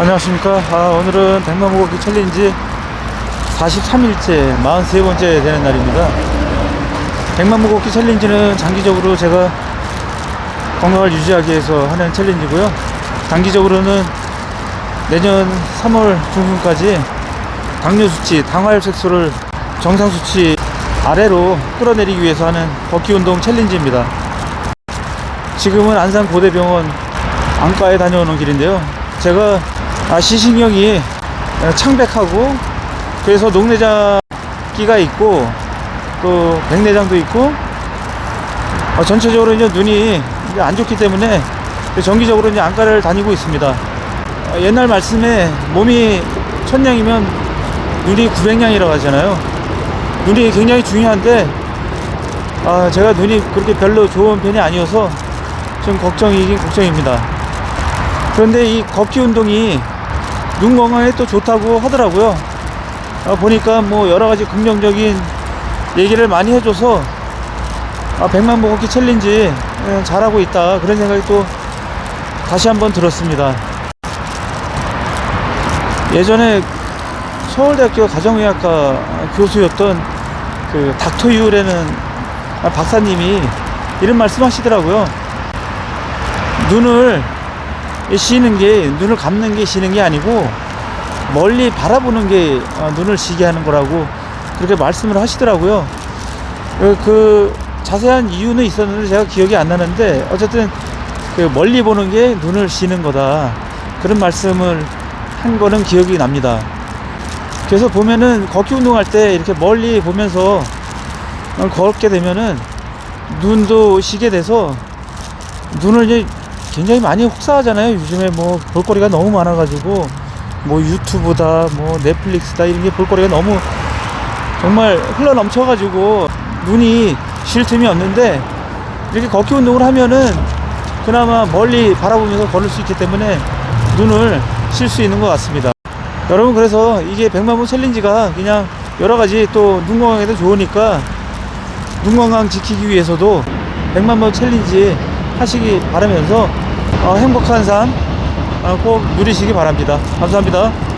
안녕하십니까. 아, 오늘은 백만 무겁기 챌린지 43일째, 43번째 되는 날입니다. 백만 무겁기 챌린지는 장기적으로 제가 건강을 유지하기 위해서 하는 챌린지고요. 단기적으로는 내년 3월 중순까지 당뇨 수치, 당화혈 색소를 정상 수치 아래로 끌어내리기 위해서 하는 걷기 운동 챌린지입니다. 지금은 안산 고대병원 안과에 다녀오는 길인데요. 제가 아, 시신경이 창백하고 그래서 녹내장기가 있고 또 백내장도 있고 어, 전체적으로 이제 눈이 이제 안 좋기 때문에 정기적으로 이제 안과를 다니고 있습니다. 어, 옛날 말씀에 몸이 천냥이면 눈이 900냥이라고 하잖아요. 눈이 굉장히 중요한데 아, 제가 눈이 그렇게 별로 좋은 편이 아니어서 좀 걱정이긴 걱정입니다. 그런데 이 걷기 운동이 눈 건강에 또 좋다고 하더라고요. 아, 보니까 뭐 여러 가지 긍정적인 얘기를 많이 해줘서 아, 100만 보 걷기 챌린지 예, 잘하고 있다 그런 생각이 또 다시 한번 들었습니다. 예전에 서울대학교 가정의학과 교수였던 그 닥터 유라는 박사님이 이런 말씀 하시더라고요. 눈을 쉬는 게 눈을 감는 게 쉬는 게 아니고 멀리 바라보는 게 어, 눈을 쉬게 하는 거라고 그렇게 말씀을 하시더라고요. 그, 그 자세한 이유는 있었는데 제가 기억이 안 나는데 어쨌든 그 멀리 보는 게 눈을 쉬는 거다 그런 말씀을 한 거는 기억이 납니다. 그래서 보면은 걷기 운동할 때 이렇게 멀리 보면서 걷게 되면은 눈도 쉬게 돼서 눈을 이제 굉장히 많이 혹사하잖아요. 요즘에 뭐 볼거리가 너무 많아가지고 뭐 유튜브다, 뭐 넷플릭스다 이런 게 볼거리가 너무 정말 흘러 넘쳐가지고 눈이 쉴 틈이 없는데 이렇게 걷기 운동을 하면은 그나마 멀리 바라보면서 걸을 수 있기 때문에 눈을 쉴 수 있는 것 같습니다. 여러분 그래서 이게 백만보 챌린지가 그냥 여러 가지 또 눈 건강에도 좋으니까 눈 건강 지키기 위해서도 백만보 챌린지 하시기 바라면서 어, 행복한 삶 어, 꼭 누리시기 바랍니다. 감사합니다.